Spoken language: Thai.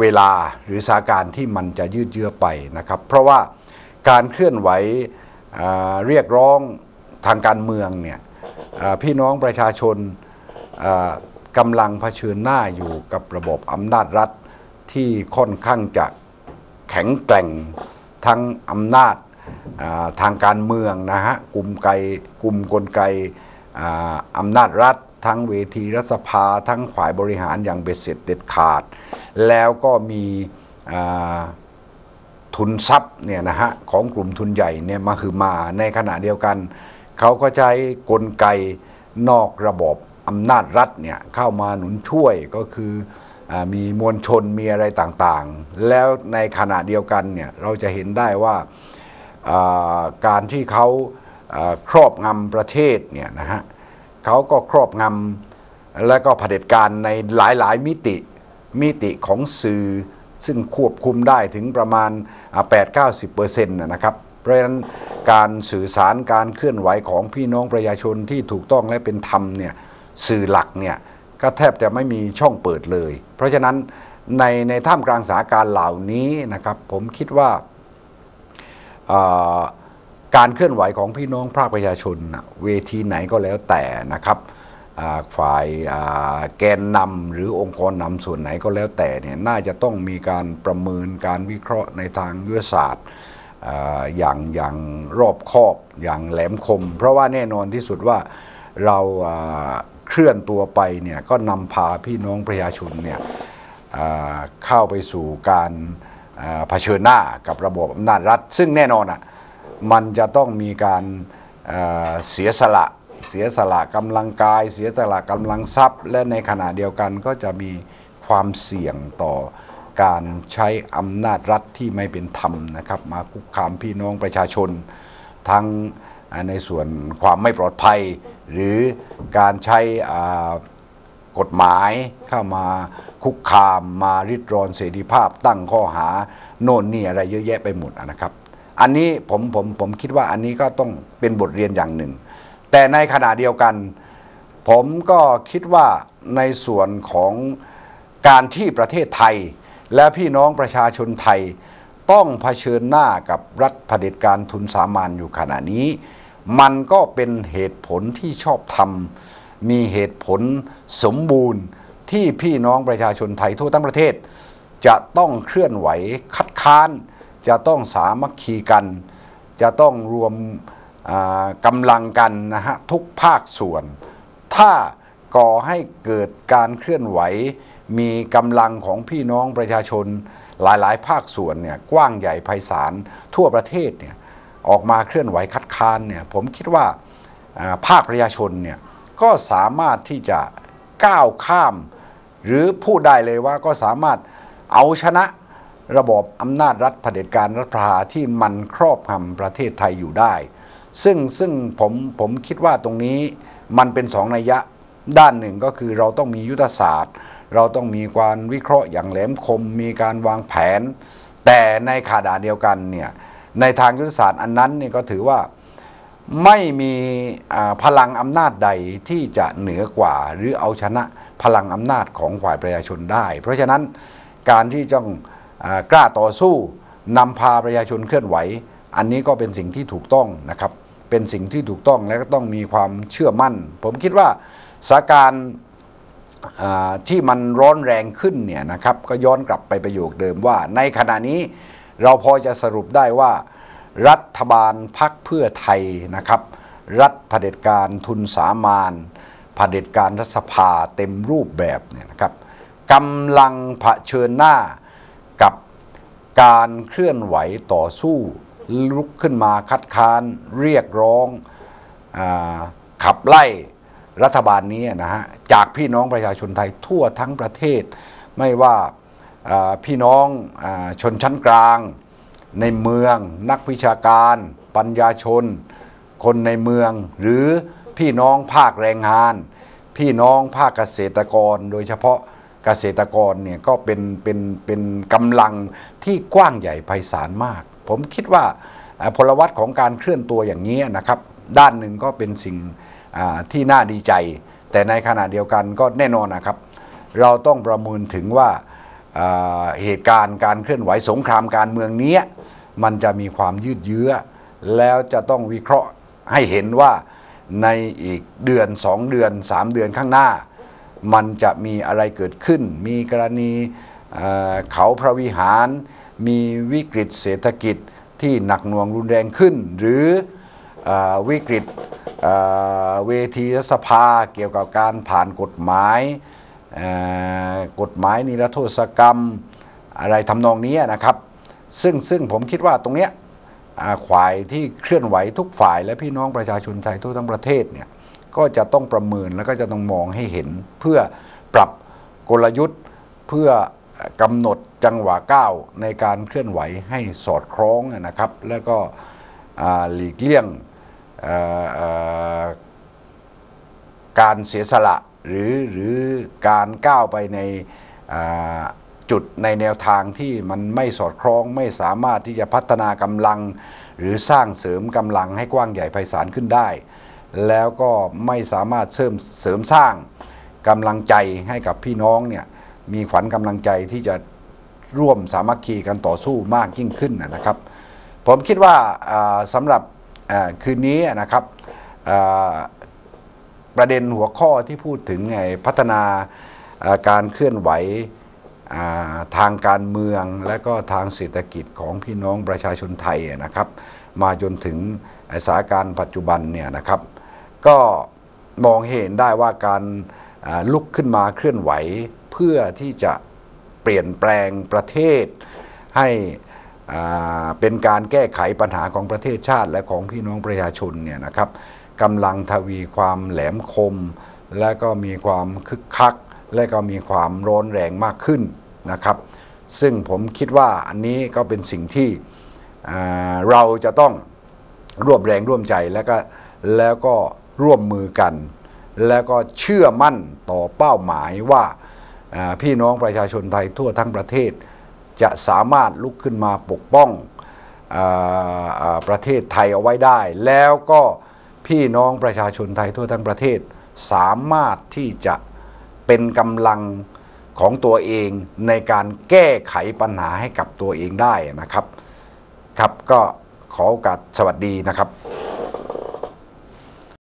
เวลาหรือสถานการที่มันจะยืดเยื้อไปนะครับ เพราะว่าการเคลื่อนไหวเรียกร้องทางการเมืองเนี่ยพี่น้องประชาชนกำลังเผชิญหน้าอยู่กับระบบอำนาจรัฐที่ค่อนข้างจะแข็งแกร่งทั้งอำนาจทางการเมืองนะฮะกลุ่มไกกลุ่มกลไกอำนาจรัฐ ทั้งเวทีรัฐสภา ทั้งฝ่ายบริหารอย่างเบ็ดเสร็จเด็ดขาด แล้วก็มีทุนทรัพย์เนี่ยนะฮะของกลุ่มทุนใหญ่เนี่ยมาคือมาในขณะเดียวกัน เขาก็ใช้กลไกนอกระบบอำนาจรัฐเนี่ยเข้ามาหนุนช่วยก็คืออมีมวลชนมีอะไรต่างๆ แล้วในขณะเดียวกันเนี่ยเราจะเห็นได้ว่าการที่เขาอ่าครอบงำประเทศเนี่ยนะฮะ เขาก็ครอบงำและก็เผด็จการในหลายๆ มิติมิติของสื่อซึ่งควบคุมได้ถึงประมาณ 8-90%นะครับ เพราะฉะนั้นการสื่อสารการเคลื่อนไหวของพี่น้องประชาชนที่ถูกต้องและเป็นธรรมเนี่ยสื่อหลักเนี่ยก็แทบจะไม่มีช่องเปิดเลย เพราะฉะนั้นในในท่ามกลางสถานการณ์เหล่านี้นะครับ ผมคิดว่าอ่า การเคลื่อนไหวของพี่น้องภาคประชาชนเวทีไหนก็แล้วแต่นะครับฝ่ายแกนนำหรือองค์กรนำส่วนไหนก็แล้วแต่เนี่ยน่าจะต้องมีการประเมินการวิเคราะห์ในทางยุทธศาสตร์อย่างอย่างรอบคอบอย่างแหลมคม เพราะว่าแน่นอนที่สุดว่าเราเคลื่อนตัวไปเนี่ยก็นำพาพี่น้องประชาชนเนี่ยเข้าไปสู่การเผชิญหน้ากับระบบอำนาจรัฐ ซึ่งแน่นอนอะ มันจะต้องมีการเสียสละ เสียสละกำลังกาย เสียสละกำลังทรัพย์ และในขณะเดียวกันก็จะมีความเสี่ยงต่อการใช้อำนาจรัฐที่ไม่เป็นธรรมนะครับมาคุกคามพี่น้องประชาชน ทั้งในส่วนความไม่ปลอดภัย หรือการใช้กฎหมายเข้ามาคุกคามมาริดรอนเสรีภาพตั้งข้อหาโน่นนี่อะไรเยอะแยะไปหมดนะครับ อันนี้ผมผมผมคิดว่าอันนี้ก็ต้องเป็นบทเรียนอย่างหนึ่ง แต่ในขณะเดียวกัน ผมก็คิดว่าในส่วนของการที่ประเทศไทย และพี่น้องประชาชนไทย ต้องเผชิญหน้ากับรัฐเผด็จการทุนสามานอยู่ขณะนี้ มันก็เป็นเหตุผลที่ชอบธรรมมีเหตุผลสมบูรณ์ที่พี่น้องประชาชนไทยทั่วทั้งประเทศ จะต้องเคลื่อนไหวคัดค้าน จะต้องสามัคคีกัน จะต้องรวมกำลังกันนะฮะทุกภาคส่วน ถ้าก่อให้เกิดการเคลื่อนไหว มีกำลังของพี่น้องประชาชนหลาย ๆ ภาคส่วนเนี่ยกว้างใหญ่ไพศาลทั่วประเทศเนี่ยออกมาเคลื่อนไหวคัดค้านเนี่ยผมคิดว่าภาคประชาชนเนี่ยก็สามารถที่จะก้าวข้าม หรือพูดได้เลยว่าก็สามารถเอาชนะ ระบบอำนาจรัฐเผด็จการรัฐประหารที่มันครอบงำประเทศไทยอยู่ได้ ซึ่งซึ่งผมผมคิดว่าตรงนี้มันเป็นสองนัยยะด้านหนึ่งก็คือเราต้องมียุทธศาสตร์ เราต้องมีการวิเคราะห์อย่างแหลมคม มีการวางแผน แต่ในขณะเดียวกันเนี่ยในทางยุทธศาสตร์อันนั้นเนี่ยก็ถือว่าไม่มีพลังอำนาจใดที่จะเหนือกว่า หรือเอาชนะพลังอำนาจของฝ่ายประชาชนได้ เพราะฉะนั้นการที่ต้อง กล้าต่อสู้นำพาประชาชนเคลื่อนไหว อันนี้ก็เป็นสิ่งที่ถูกต้องนะครับ เป็นสิ่งที่ถูกต้องและก็ต้องมีความเชื่อมั่น ผมคิดว่าสถานการณ์ที่มันร้อนแรงขึ้นเนี่ยนะครับก็ย้อนกลับไปประโยคเดิมว่า ในขณะนี้เราพอจะสรุปได้ว่า รัฐบาลพักเพื่อไทยนะครับ รัฐเผด็จการทุนสามานเผด็จการรัฐสภาเต็มรูปแบบเนี่ยนะครับกำลังเผชิญหน้า การเคลื่อนไหวต่อสู้ลุกขึ้นมาคัดค้านเรียกร้องอขับไล่รัฐบาลนี้นะฮะจากพี่น้องประชาชนไทยทั่วทั้งประเทศ ไม่ว่าพี่น้องอชนชั้นกลาง ในเมือง นักวิชาการ ปัญญาชน คนในเมือง หรือพี่น้องภาคแรงงาน พี่น้องภาคเกษตรกรโดยเฉพาะ เกษตรกรเนี่ยก็เป็นเป็นเป็นกำลังที่กว้างใหญ่ไพศาลมาก ผมคิดว่าพลวัตของการเคลื่อนตัวอย่างนี้นะครับ ด้านหนึ่งก็เป็นสิ่งที่น่าดีใจ แต่ในขณะเดียวกันก็แน่นอนนะครับ เราต้องประเมินถึงว่าเหตุการณ์การเคลื่อนไหวสงครามการเมืองนี้มันจะมีความยืดเยื้อ แล้วจะต้องวิเคราะห์ให้เห็นว่าในอีกเดือน 2 เดือน 3 เดือนข้างหน้า มันจะมีอะไรเกิดขึ้น มีกรณีเขาพระวิหาร มีวิกฤตเศรษฐกิจที่หนักหน่วงรุนแรงขึ้น หรืออวิกฤตเวทีสภาเกี่ยวกับการผ่านกฎหมายกฎหมายนิรโทษกรรมอะไรทำนองนี้นะครับ ซึ่งซึ่งผมคิดว่าตรงเนี้ยอ่าฝ่ายที่เคลื่อนไหวทุกฝ่ายและพี่น้องประชาชนไทยทั่วทั้งประเทศเนี่ย ก็จะต้องประเมินแล้วก็จะต้องมองให้เห็น เพื่อปรับกลยุทธ์เพื่อกำหนดจังหวะก้าวในการเคลื่อนไหวให้สอดคล้องนะครับ แล้วก็หลีกเลี่ยงการเสียสละหรือหรือการก้าวไปในจุดในแนวทางที่มันไม่สอดคล้องไม่สามารถที่จะพัฒนากำลัง หรือสร้างเสริมกำลังให้กว้างใหญ่ไพศาลขึ้นได้ แล้วก็ไม่สามารถเสริมเสริมสร้างกำลังใจให้กับพี่น้องเนี่ยมีขวัญกำลังใจที่จะร่วมสามัคคีกันต่อสู้มากยิ่งขึ้นนะครับ ผมคิดว่าอ่าสำหรับคืนนี้นะครับประเด็นหัวข้อที่พูดถึงไงพัฒนาการเคลื่อนไหวทางการเมืองและก็ทางเศรษฐกิจของพี่น้องประชาชนไทยนะครับ มาจนถึงสถานการณ์ปัจจุบันเนี่ยนะครับ ก็มองเห็นได้ว่าการลุกขึ้นมาเคลื่อนไหว เพื่อที่จะเปลี่ยนแปลงประเทศ ให้เป็นการแก้ไขปัญหาของประเทศชาติและของพี่น้องประชาชนเนี่ยนะครับกำลังทวีความแหลมคม และก็มีความคึกคัก และก็มีความร้อนแรงมากขึ้นนะครับ ซึ่งผมคิดว่าอันนี้ก็เป็นสิ่งที่เราจะต้องร่วมแรงร่วมใจแล้วก็แล้วก็ ร่วมมือกัน แล้วก็เชื่อมั่นต่อเป้าหมายว่าพี่น้องประชาชนไทยทั่วทั้งประเทศ จะสามารถลุกขึ้นมาปกป้องอประเทศไทยเอาไว้ได้ แล้วก็พี่น้องประชาชนไทยทั่วทั้งประเทศ สามารถที่จะเป็นกำลังของตัวเองในการแก้ไขปัญหาให้กับตัวเองได้นะครับ ครับก็ขอโอกาสสวัสดีนะครับ